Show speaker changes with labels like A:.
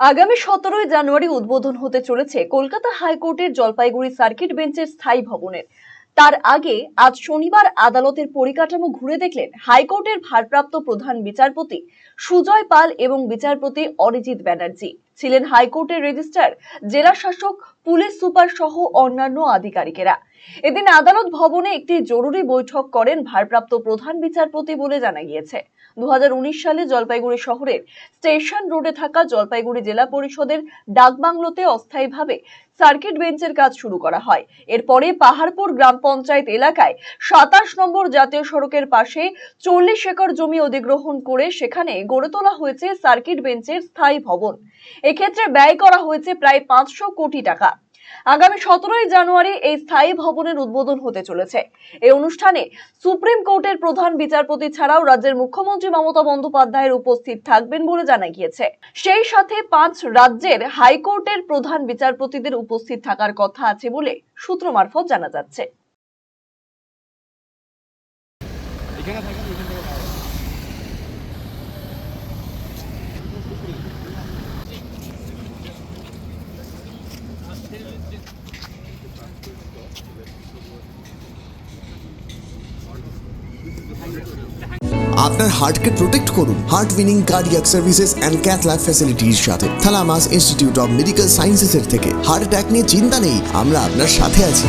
A: আগামী সতেরোই জানুয়ারি উদ্বোধন হতে চলেছে কলকাতা হাইকোর্টের জলপাইগুড়ি সার্কিট বেঞ্চের স্থায়ী ভবনের। তার আগে আজ শনিবার আদালতের পরিকাঠামো ঘুরে দেখলেন হাইকোর্টের ভারপ্রাপ্ত প্রধান বিচারপতি সুজয় পাল এবং বিচারপতি অরিজিৎ ব্যানার্জি। ছিলেন হাইকোর্টের রেজিস্ট্রার, জেলা শাসক, পুলিশ সুপার সহ অন্যান্য আধিকারিকেরা। এদিন আদালত ভবনে একটি জরুরি বৈঠক করেন ভারপ্রাপ্ত প্রধান বিচারপতি বলে জানা গিয়েছে। দুহাজার উনিশ সালে জলপাইগুড়ি শহরের স্টেশন রোডে থাকা জলপাইগুড়ি জেলা পরিষদের ডাকবাংলোতে অস্থায়ীভাবে সার্কিট বেঞ্চের কাজ শুরু করা হয়। এরপরে পাহাড়পুর গ্রাম পঞ্চায়েত এলাকায় সাতাশ নম্বর জাতীয় সড়কের পাশে চল্লিশ একর জমি অধিগ্রহণ করে সেখানে গড়ে তোলা হয়েছে সার্কিট বেঞ্চের স্থায়ী ভবন। এক্ষেত্রে ব্যয় করা হয়েছে প্রায় পাঁচশো কোটি টাকা। আগামী সতেরোই জানুয়ারি এই স্থায়ী ভবনের উদ্বোধন হতে চলেছে। এই অনুষ্ঠানে সুপ্রিম কোর্টের প্রধান বিচারপতি ছাড়াও রাজ্যের মুখ্যমন্ত্রী মমতা বন্দ্যোপাধ্যায়ের উপস্থিত থাকবেন বলে জানা গিয়েছে। সেই সাথে পাঁচ রাজ্যের হাইকোর্টের প্রধান বিচারপতিদের উপস্থিত থাকার কথা আছে বলে সূত্র মারফত জানা যাচ্ছে।
B: আপনার হার্টকে প্রোটেক্ট করুন। Heart winning cardiac services and cath lab ফ্যাসিলিটির সাথে। থালামাস ইনস্টিটিউট অফ মেডিকেল সায়েন্সেসের থেকে। হার্ট অ্যাটাক নিয়ে চিন্তা নেই। আমরা আপনার সাথে আছি।